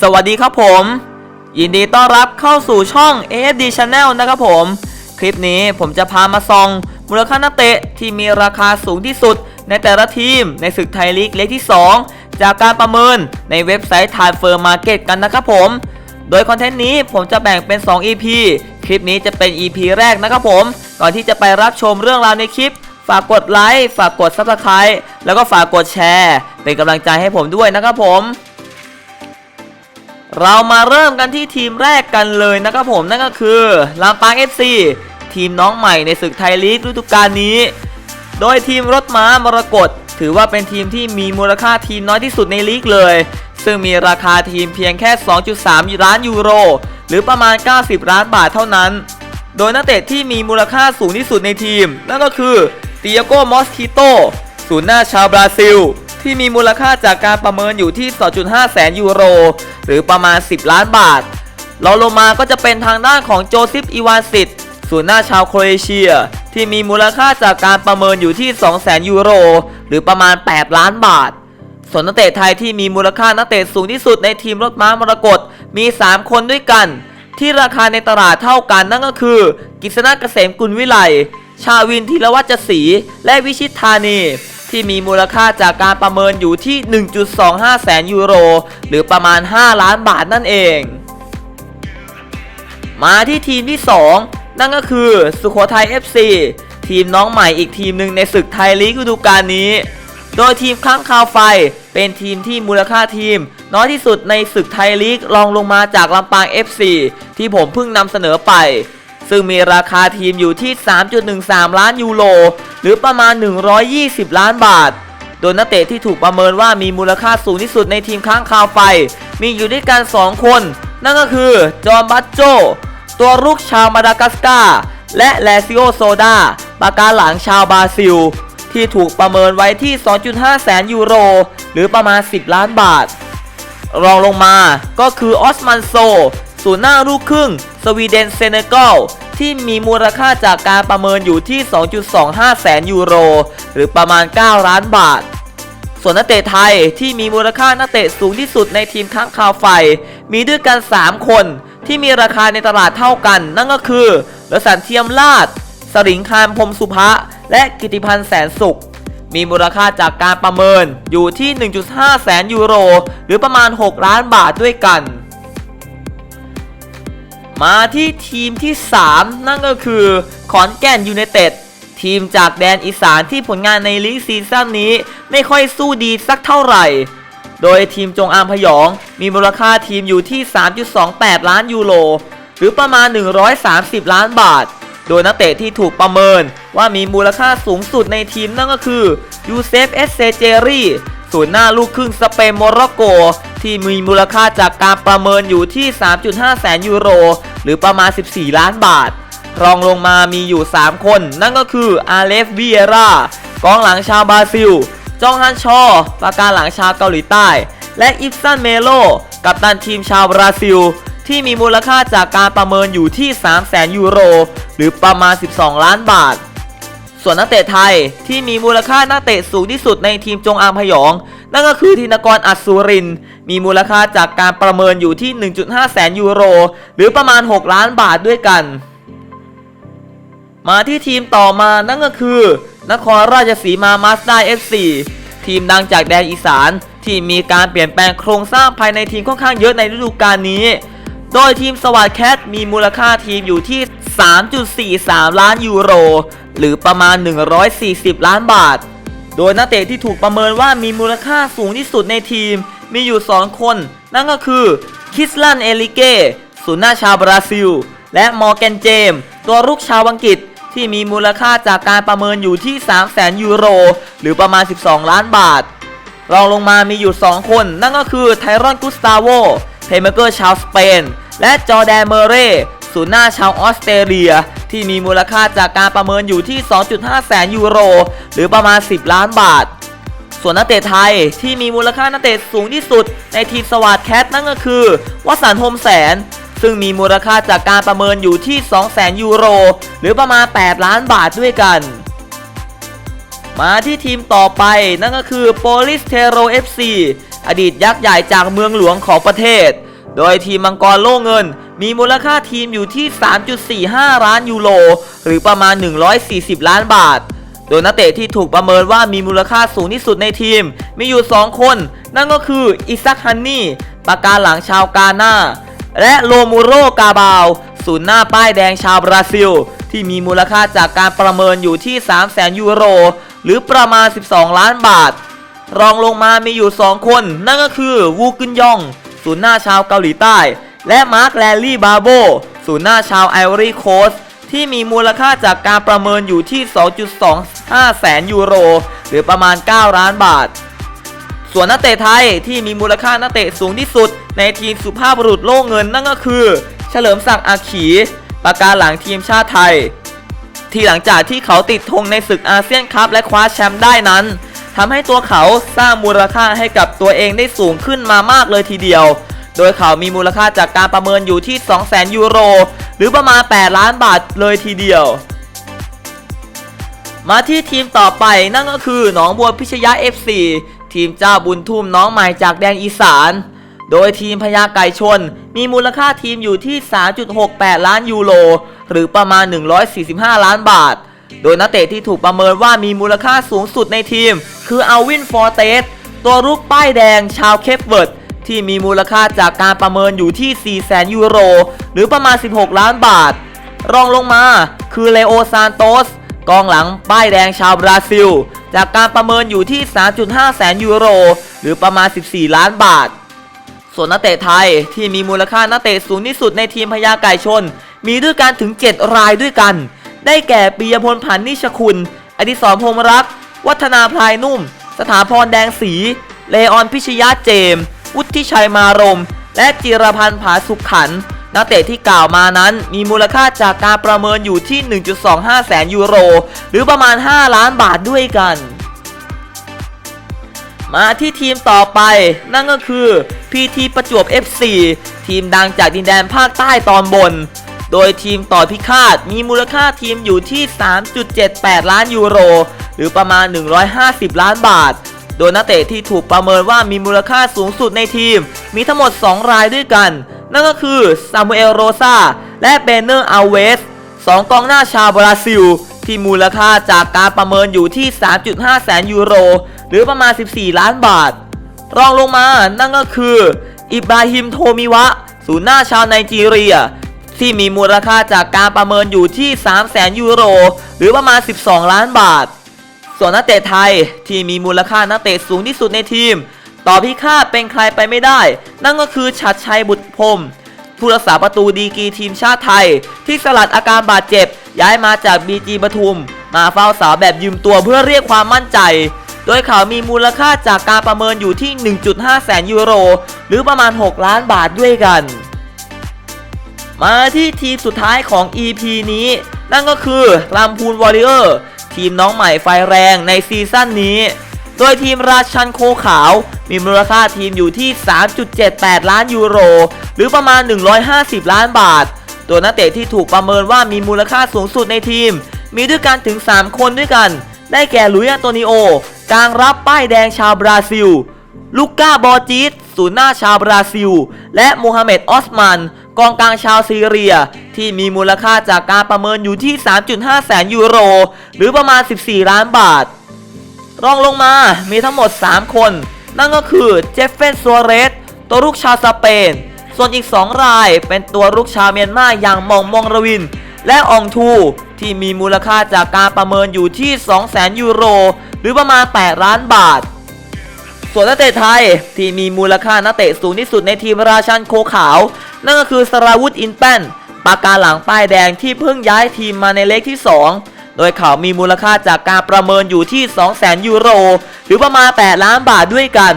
สวัสดีครับผม ยินดีต้อนรับเข้าสู่ช่อง AFD Channel นะครับผม คลิปนี้ผมจะพามาส่อง มูลค่านักเตะที่มีราคาสูงที่สุด ในแต่ละทีมในศึกไทยลีกเลกที่ 2 จากการประเมินในเว็บไซต์ Transfer Market กันนะครับผม โดยคอนเทนต์นี้ผมจะแบ่งเป็น 2 EP คลิปนี้จะเป็น EP แรกนะครับผม ก่อนที่จะไปรับชมเรื่องราวในคลิป ฝากกดไลค์ฝากกด Subscribe แล้วก็ฝากกดแชร์ เป็นกำลังใจให้ผมด้วยนะครับผม เรามาเริ่มกันที่ทีมแรกกันเลยนะครับผมนั่นก็คือลำปาง FC ทีมน้องใหม่ในศึกไทยลีกฤดูกาลนี้ โดยทีมรถม้ามรกตถือว่าเป็นทีมที่มีมูลค่าทีมน้อยที่สุดในลีกเลย ซึ่งมีราคาทีมเพียงแค่ 2.3 ล้านยูโร หรือประมาณ 90 ล้านบาทเท่านั้น โดยนักเตะที่มีมูลค่าสูงที่สุดในทีม นั่นก็คือเตียโกมอสคิโตศูนย์หน้าชาวบราซิล ที่มีมูลค่าจากการประเมินอยู่ที่ 2.5 แสนยูโร หรือประมาณ 10 ล้านบาทรองลงมาก็จะเป็นทางด้านของโจซิฟอีวานซิตศูนย์หน้าชาวโครเอเชีย ที่มีมูลค่าจากการประเมินอยู่ที่ 2 แสนยูโร หรือประมาณ 8 ล้านบาท ส่วนนักเตะไทยที่มีมูลค่านักเตะสูงที่สุดในทีมรถม้ามรกตมี 3 คนด้วยกัน ที่ราคาในตลาดเท่ากันนั่นก็คือ กิษณะเกษมกุลวิไลชาวินธีรวัจศรีและวิชิตธานี ที่มีมูลค่าจากการประเมินอยู่ที่ 1.25 แสนยูโร หรือประมาณ 5 ล้านบาทนั่นเอง มาที่ทีมที่ 2 นั่นก็คือสุโขทัย FC ทีมน้องใหม่อีกทีมหนึ่งในศึกไทยลีกฤดูกาลนี้ โดยทีมข้างคาวไฟเป็นทีมที่มูลค่าทีม น้อยที่สุดในศึกไทยลีกรองลงมาจากลำปาง FC ที่ผมเพิ่งนำเสนอไป ซึ่งมีราคาทีมอยู่ที่ 3.13 ล้านยูโร หรือประมาณ 120 ล้านบาท โดยนักเตะที่ถูกประเมินว่ามีมูลค่าสูงที่สุดในทีมข้างคาวไฟ มีอยู่ด้วยกัน 2 คน นั่นก็คือ จอห์บัตโจ ตัวรุกชาวมาดากัสการ์และแลซิโอโซดาปากาหลังชาวบราซิล ที่ถูกประเมินไว้ที่ 2.5 แสนยูโร หรือประมาณ 10 ล้านบาท รองลงมาก็คือออสมันโซศูนหน้าลูกครึ่ง สวีเดนเซเนกัล ที่มีมูลค่าจากการประเมินอยู่ที่ 2.25 แสนยูโร หรือประมาณ 9 ล้านบาท ส่วนนักเตะไทยที่มีมูลค่านักเตะสูงที่สุดในทีมข้างคาวไฟ มีด้วยกัน 3 คนที่มีราคาในตลาดเท่ากัน นั่นก็คือรสันเทียมลาด สริงคารพรมสุภะ และกิติพันธ์แสนสุข มีมูลค่าจากการประเมินอยู่ที่ 1.5 แสนยูโร หรือประมาณ 6 ล้านบาทด้วยกัน มาที่ทีมที่ 3 นั่นก็คือขอนแก่นยูไนเต็ดทีมจากแดนอีสานที่ผลงานในลีกซีซั่นนี้ไม่ค่อยสู้ดีสักเท่าไหร่ โดยทีมจงอางพยอง มีมูลค่าทีมอยู่ที่ 3.28 ล้านยูโร หรือประมาณ 130 ล้านบาท โดยนักเตะที่ถูกประเมินว่ามีมูลค่าสูงสุดในทีมนั่นก็คือยูเซฟเอสเซเจรีศูนย์หน้าลูกครึ่งสเปนโมร็อกโก ที่มีมูลค่าจากการประเมินอยู่ที่ 3.5 แสนยูโร หรือประมาณ 14 ล้านบาท รองลงมามีอยู่ 3 คน นั่นก็คืออาเลฟวิเอรากองหลังชาวบราซิล จองฮันชอปากการหลังชาวเกาหลีใต้ และอิฟซันเมโล กับตันทีมชาวบราซิล ที่มีมูลค่าจากการประเมินอยู่ที่3แสนยูโร หรือประมาณ 12 ล้านบาท ส่วนนักเตะไทยที่มีมูลค่านักเตะสูงที่สุดในทีมจงอางพยอง นั่นก็คือธินกรอัศสุริน มีมูลค่าจากการประเมินอยู่ที่ 1.5 แสนยูโร หรือประมาณ 6 ล้านบาทด้วยกัน มาที่ทีมต่อมานั่นก็คือ นครราชสีมามาสด้า FC ทีมดังจากแดนอีสาน ที่มีการเปลี่ยนแปลงโครงสร้างภายในทีมค่อนข้างเยอะในฤดูกาลนี้ โดยทีมสวัสดแคทมีมูลค่าทีมอยู่ที่ 3.43 ล้านยูโร หรือประมาณ 140 ล้านบาท โดยนักเตะที่ถูกประเมินว่ามีมูลค่าสูงที่สุดในทีม มีอยู่ 2 คน นั่นก็คือคิสลันเอลิเกศูนย์หน้าชาวบราซิล และมอร์แกนเจม ตัวรุกชาวอังกฤษที่มีมูลค่าจากการประเมินอยู่ที่ 3 0 0แสนยูโร หรือประมาณ 12 ล้านบาท รองลงมามีอยู่ 2 คน นั่นก็คือไทรอนกุสตาโวเพลย์เมเกอร์ชาวสเปน และจอแดนเมเร่ ศูนย์หน้าชาวออสเตรเลีย ที่มีมูลค่าจากการประเมินอยู่ที่ 2.5 แสนยูโร หรือประมาณ 10 ล้านบาท ส่วนนักเตะไทยที่มีมูลค่านักเตะสูงที่สุด ในทีมสวัสดแคทนั่นก็คือวสันต์โฮมแสน ซึ่งมีมูลค่าจากการประเมินอยู่ที่ 2 แสนยูโร หรือประมาณ 8 ล้านบาทด้วยกันมาที่ทีมต่อไปนั่นก็คือ Police t e r o FC อดีตยักษ์ใหญ่จากเมืองหลวงของประเทศ โดยทีมมังกรโล่เงิน มีมูลค่าทีมอยู่ที่ 3.45 ล้านยูโรหรือประมาณ 140 ล้านบาท โดยนักเตะที่ถูกประเมินว่ามีมูลค่าสูงที่สุดในทีม มีอยู่ 2 คน นั่นก็คืออิซักฮันนี่ปากกาหลังชาวกาหน้า และโลมูโรกาบาวศูนย์หน้าป้ายแดงชาวบราซิล ที่มีมูลค่าจากการประเมินอยู่ที่ 300,000 ยูโร หรือประมาณ 12 ล้านบาท รองลงมามีอยู่ 2 คน นั่นก็คือวูกึนยอง ศูนย์หน้าชาวเกาหลีใต้ และมาร์คแลลี่บาโบศูนย์หน้าชาวไอวอรี่โคสที่มีมูลค่าจากการประเมินอยู่ที่ 2.25 แสนยูโร หรือประมาณ 9 ล้านบาท ส่วนนักเตะไทยที่มีมูลค่านักเตะสูงที่สุด ในทีมสุภาพบุรุษโล่เงินนั่นก็คือ เฉลิมศักดิ์อาขีปากกาหลังทีมชาติไทย ที่หลังจากที่เขาติดธงในศึกอาเซียนคัพและคว้าแชมป์ได้นั้น ทำให้ตัวเขาสร้างมูลค่าให้กับตัวเองได้สูงขึ้นมามากเลยทีเดียว โดยเขามีมูลค่าจากการประเมินอยู่ที่ 200,000 ยูโร หรือประมาณ 8 ล้านบาทเลยทีเดียว มาที่ทีมต่อไปนั่นก็คือหนองบัวพิชยะ FC ทีมเจ้าบุญทุ่มน้องใหม่จากแดนอีสาน โดยทีมพญาไก่ชน มีมูลค่าทีมอยู่ที่ 3.68 ล้านยูโร หรือประมาณ 145 ล้านบาท โดยนักเตะที่ถูกประเมินว่ามีมูลค่าสูงสุดในทีม คืออัลวินฟอร์เตสตัวรุกป้ายแดงชาวเคปเวิร์ดที่มีมูลค่าจากการประเมินอยู่ที่400,000ยูโร หรือประมาณ 16 ล้านบาท รองลงมาคือเลโอซานโตสกองหลังป้ายแดงชาวบราซิล จากการประเมินอยู่ที่ 3.5 แสนยูโร หรือประมาณ 14 ล้านบาท ส่วนนักเตะไทยที่มีมูลค่านักเตะสูงที่สุดในทีมพญาไก่ชน มีด้วยกันถึง 7 รายด้วยกัน ได้แก่ปียพลพันนิชคุณ อดิศรพรหมรัก วัฒนาพลายนุ่ม สถาพรแดงสี เลออนพิชยาเจมส์วุฒิชัยมารม และจิรพันธ์ผาสุขขัน นักเตะที่กล่าวมานั้นมีมูลค่าจากการประเมินอยู่ที่ 1.25 แสนยูโร หรือประมาณ 5 ล้านบาทด้วยกัน มาที่ทีมต่อไปนั่นก็คือ PT ประจวบ FC ทีมดังจากดินแดนภาคใต้ตอนบน โดยทีมต่อพิฆาตมีมูลค่าทีมอยู่ที่ 3.78 ล้านยูโร หรือประมาณ 150 ล้านบาท โดยนักเตะที่ถูกประเมินว่ามีมูลค่าสูงสุดในทีม มีทั้งหมด 2 รายด้วยกัน นั่นก็คือซามูเอลโรซาและเบเนอร์อัลเวสสองกองหน้าชาวบราซิล ที่มูลค่าจากการประเมินอยู่ที่ 3.5 แสนยูโร หรือประมาณ 14 ล้านบาท รองลงมานั่นก็คือ อิบราฮิมโทมิวะศูนย์หน้าชาวไนจีเรีย ที่มีมูลค่าจากการประเมินอยู่ที่3แสนยูโร หรือประมาณ 12 ล้านบาท ส่วนนักเตะไทยที่มีมูลค่านักเตะสูงที่สุดในทีม ต่อพิฆาตเป็นใครไปไม่ได้ นั่นก็คือชัดชัยบุตรพรมผู้รักษาประตูดีกรีทีมชาติไทย ที่สลัดอาการบาดเจ็บ ย้ายมาจากบีจีปทุม มาเฝ้าสาวแบบยืมตัวเพื่อเรียกความมั่นใจ โดยเขามีมูลค่าจากการประเมินอยู่ที่ 1.5 แสนยูโร หรือประมาณ 6 ล้านบาทด้วยกัน มาที่ทีมสุดท้ายของ EP นี้ นั่นก็คือลำพูนวอริเออร์ทีมน้องใหม่ไฟแรงในซีซั่นนี้ โดยทีมราชันโคขาว มีมูลค่าทีมอยู่ที่ 3.78 ล้านยูโร หรือประมาณ 150 ล้านบาท ตัวนักเตะที่ถูกประเมินว่ามีมูลค่าสูงสุดในทีม มีด้วยกันถึง 3 คนด้วยกัน ได้แก่ลุยอันโตนิโอกลางรับป้ายแดงชาวบราซิล ลูก้าบอจิสศูนย์หน้าชาวบราซิล และโมฮัมเหม็ดออสมัน กองกลางชาวซีเรีย ที่มีมูลค่าจากการประเมินอยู่ที่ 3.5 แสนยูโร หรือประมาณ 14 ล้านบาท รองลงมามีทั้งหมด 3 คน นั่นก็คือเจฟเฟนซัวเรส ตัวลูกชาวสเปน ส่วนอีก 2 รายเป็นตัวลูกชาวเมียนมาอย่างมองมองระวิน และอองทูที่มีมูลค่าจากการประเมินอยู่ที่2 0 0 0 0ยูโร หรือประมาณ 8 ล้านบาทส่วนนักเตะไทยที่มีมูลค่านักเตะสูงที่สุดในทีมราชันโคขาว นั่นก็คือสราวุธอินแป้นปากกาหลังป้ายแดงที่เพิ่งย้ายทีมมาในเล็กที่ 2 โดยเขามีมูลค่าจากการประเมินอยู่ที่ 200,000 ยูโร หรือประมาณ 8 ล้านบาทด้วยกัน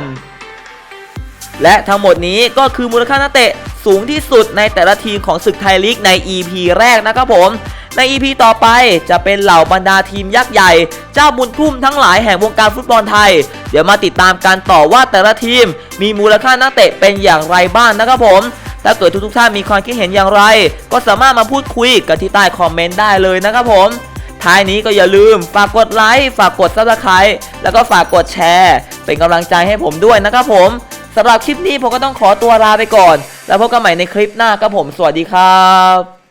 และทั้งหมดนี้ก็คือมูลค่านักเตะสูงที่สุดในแต่ละทีมของศึกไทยลีกใน EP แรกนะครับผม ใน EP ต่อไปจะเป็นเหล่าบรรดาทีมยักษ์ใหญ่ เจ้าบุญทุ่มทั้งหลายแห่งวงการฟุตบอลไทย เดี๋ยวมาติดตามกันต่อว่าแต่ละทีมมีมูลค่านักเตะเป็นอย่างไรบ้างนะครับผม ถ้าเกิดทุกๆท่านมีความคิดเห็นอย่างไร ก็สามารถมาพูดคุยกันที่ใต้คอมเมนต์ได้เลยนะครับผมท้ายนี้ก็อย่าลืมฝากกดไลค์ฝากกด subscribe แล้วก็ฝากกดแชร์ เป็นกำลังใจให้ผมด้วยนะครับผมสำหรับคลิปนี้ผมก็ต้องขอตัวลาไปก่อน แล้วพบกันใหม่ในคลิปหน้าครับผม สวัสดีครับ